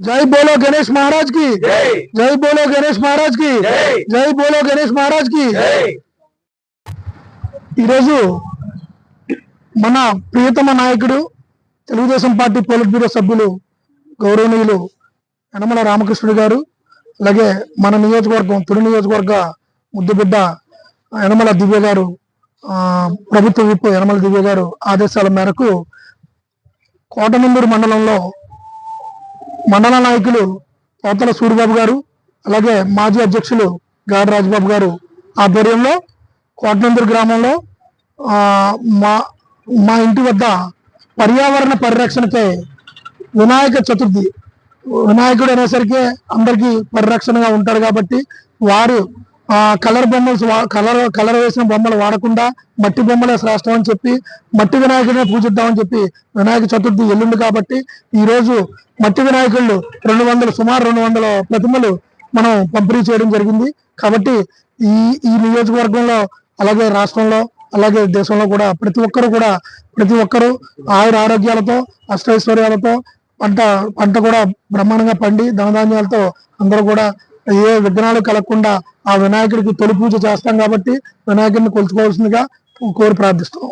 జై బోలో గణేష్ మహారాజ్కి జై బోలో గణేష్ మహారాజ్కి జై బోలో గణేష్ మహారాజ్కి ఈరోజు మన ప్రియతమ నాయకుడు తెలుగుదేశం పార్టీ పోలిట్ బ్యూరో సభ్యులు గౌరవనీయులు యనమల రామకృష్ణుడు గారు అలాగే మన నియోజకవర్గం తొలి నియోజకవర్గ ముద్దుబిడ్డ యనమల దివ్య గారు ప్రభుత్వ విప్ యనమల దివ్య గారు ఆదేశాల మేరకు కోటనందూరు మండలంలో మండల నాయకులు పోతల సూరిబాబు గారు అలాగే మాజీ అధ్యక్షులు గాడి రాజబాబు గారు ఆధ్వర్యంలో కోటనందూరు గ్రామంలో మా మా ఇంటి వద్ద పర్యావరణ పరిరక్షణకై వినాయక చతుర్థి వినాయకుడు అనేసరికి అందరికీ పరిరక్షణగా ఉంటారు కాబట్టి వారు కలర్ బొమ్మలు కలర్ కలర్ వేసిన బొమ్మలు వాడకుండా మట్టి బొమ్మలే శ్రేష్టం అని చెప్పి మట్టి వినాయకుడిని పూజిద్దామని చెప్పి వినాయక చతుర్థి ఎల్లుండి కాబట్టి ఈ రోజు మట్టి వినాయకుళ్ళు రెండు వందలు సుమారు రెండు వందల ప్రతిమలు మనం పంపిణీ చేయడం జరిగింది. కాబట్టి ఈ ఈ నియోజకవర్గంలో అలాగే రాష్ట్రంలో అలాగే దేశంలో కూడా ప్రతి ఒక్కరు కూడా ప్రతి ఒక్కరు ఆయుర ఆరోగ్యాలతో అష్టైశ్వర్యాలతో పంట పంట కూడా బ్రహ్మాండంగా పండి ధనధాన్యాలతో అందరూ కూడా ఏ విఘ్నాలు కలగకుండా ఆ వినాయకుడికి తొలి పూజ చేస్తాం కాబట్టి వినాయకుడిని కొలుచుకోవాల్సిందిగా కోరి ప్రార్థిస్తాం